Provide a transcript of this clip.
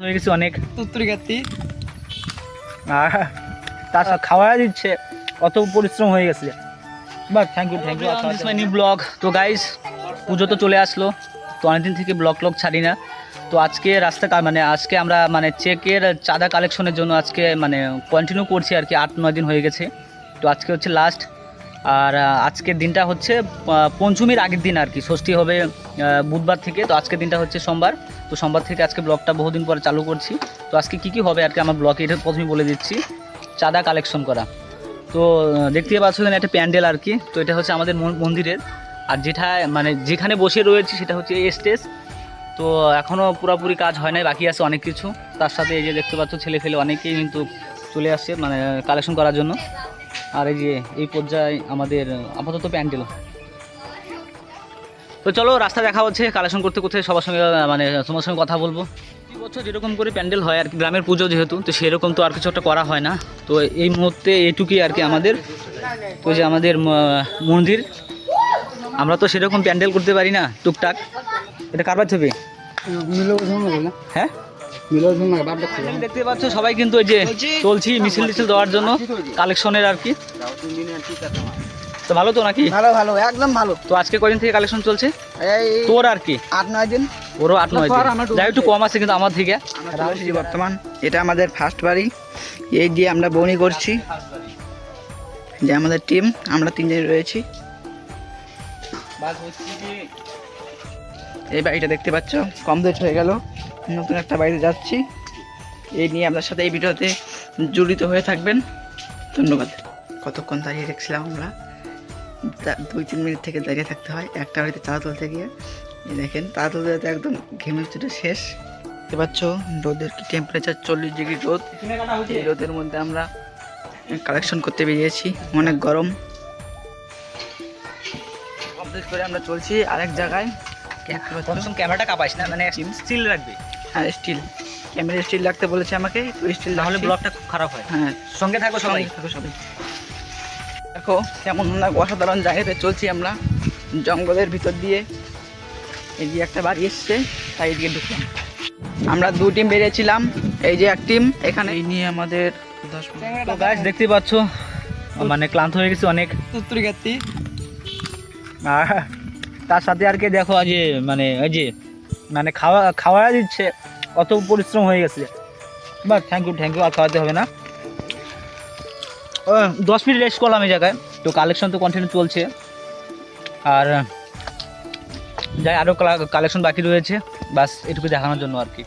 হয়ে গেছে অনেক। তুত্তুরি খাতি তার সাথে খাওয়া দিচ্ছে। কত পরিশ্রম হয়ে গেছে। But thank you thank you my new vlog তো গাইস পুজো তো চলে আসলো। তো অনেকদিন থেকে ব্লগ ব্লগ ছাড়ি না। তো আজকে রাস্তা মানে আজকে আমরা মানে চেকের চাঁদা কালেকশনের জন্য আজকে মানে কন্টিনিউ করছি আর কি। আট নয় দিন হয়ে গেছে। তো আজকে হচ্ছে লাস্ট আর আজকের দিনটা হচ্ছে পঞ্চমীর আগের দিন আর কি। ষষ্ঠী হবে বুধবার থেকে, তো আজকের দিনটা হচ্ছে সোমবার। তো সোমবার থেকে আজকে ব্লগটা বহুদিন পরে চালু করছি। তো আজকে কি কি হবে আর কি, আমার ব্লগে এটা প্রথমেই বলে দিচ্ছি। চাঁদা কালেকশন করা। তো দেখতে পাচ্ছ একটা প্যান্ডেল আর কি। তো এটা হচ্ছে আমাদের মন্দিরের। আর যেটা মানে যেখানে বসে রয়েছে সেটা হচ্ছে এই স্টেজ। তো এখনও পুরোপুরি কাজ হয় নাই, বাকি আছে অনেক কিছু। তার সাথে এই যে দেখতে পাচ্ছ, ছেলে ফেলে অনেকেই কিন্তু চলে আসছে মানে কালেকশন করার জন্য। আর এই যে এই পর্যায়ে আমাদের আপাতত প্যান্ডেল। তো চলো রাস্তা দেখা হচ্ছে কালেকশন করতে করতে সবার সঙ্গে মানে তোমার সঙ্গে কথা বলব। বছর যেরকম করে প্যান্ডেল হয় আর কি গ্রামের পুজো যেহেতু তো সেরকম তো আর কিছু একটা করা হয় না। তো এই মুহূর্তে এইটুকুই আর কি আমাদের। তো যে আমাদের মন্দির। আমরা তো সেরকম প্যান্ডেল করতে পারি না টুকটাক। এটা কারবার ছবি হ্যাঁ? দেখতে পাচ্ছ সবাই কিন্তু ওই যে চলছি মিছিল টিছিল দেওয়ার জন্য কালেকশনের আর কি। তো ভালো তো নাকি? ভালো ভালো একদম ভালো। তো আজকে কদিন থেকে কালেকশন চলছে? তোর আর কি? আট নয় দিন। ওরও আট নয় দিন। যাই একটু কম আছে কিন্তু আমার থেকে। বর্তমান এটা আমাদের ফার্স্ট বাড়ি। এই দিয়ে আমরা বনি করছি। যে আমাদের টিম আমরা তিনজন রয়েছি। এই বাড়িটা দেখতে পাচ্ছ কমপ্লিট হয়ে গেল। নতুন একটা বাড়িতে যাচ্ছি। এই নিয়ে আপনার সাথে এই ভিডিওতে জড়িত হয়ে থাকবেন। ধন্যবাদ। কতক্ষণ দাঁড়িয়ে দেখছিলাম আমরা? দুই তিন মিনিট থেকে দাঁড়িয়ে থাকতে হয়। একটা বাড়িতে চালা তুলতে গিয়ে। দেখেন তারা তুলতে একদম ঘেমে চুটে শেষ। দেখতে পাচ্ছ রোদের কি টেম্পারেচার চল্লিশ ডিগ্রি রোদ। এই রোদের মধ্যে আমরা কালেকশন করতে বেরিয়েছি। অনেক গরম। কমপ্লিট করে আমরা চলছি আরেক জায়গায়? ক্যামেরাটা কাপাইস না মানে স্টিল রাখবি। হ্যাঁ স্টিল। ক্যামেরা স্টিল রাখতে বলেছে আমাকে তো স্টিল তাহলে ব্লগটা খুব খারাপ হয়। হ্যাঁ। সঙ্গে থাকো সবাই। থাকো সবাই। দেখো কেমন না অসাধারণ জায়গাতে চলছি আমরা জঙ্গলের ভিতর দিয়ে। এই যে একটা বাড়ি এসছে তাই এদিকে ঢুকলাম। আমরা দু টিম বেরিয়েছিলাম এই যে এক টিম এখানে। এই নিয়ে আমাদের দশ তো গাছ দেখতে পাচ্ছ মানে ক্লান্ত হয়ে গেছে অনেক। তুত্তুরি গাতি আর তার সাথে আর কি দেখো আজ মানে ওই যে মানে খাওয়া খাওয়া দিচ্ছে। অত পরিশ্রম হয়ে গেছে। বা থ্যাংক ইউ থ্যাংক ইউ আর খাওয়াতে হবে না। দশ মিনিট রেস্ট করলাম এই জায়গায়। তো কালেকশন তো কন্টিনিউ চলছে। আর, যাই আরও কালেকশন বাকি রয়েছে। বাস, এটুকু দেখানোর জন্য আর কি।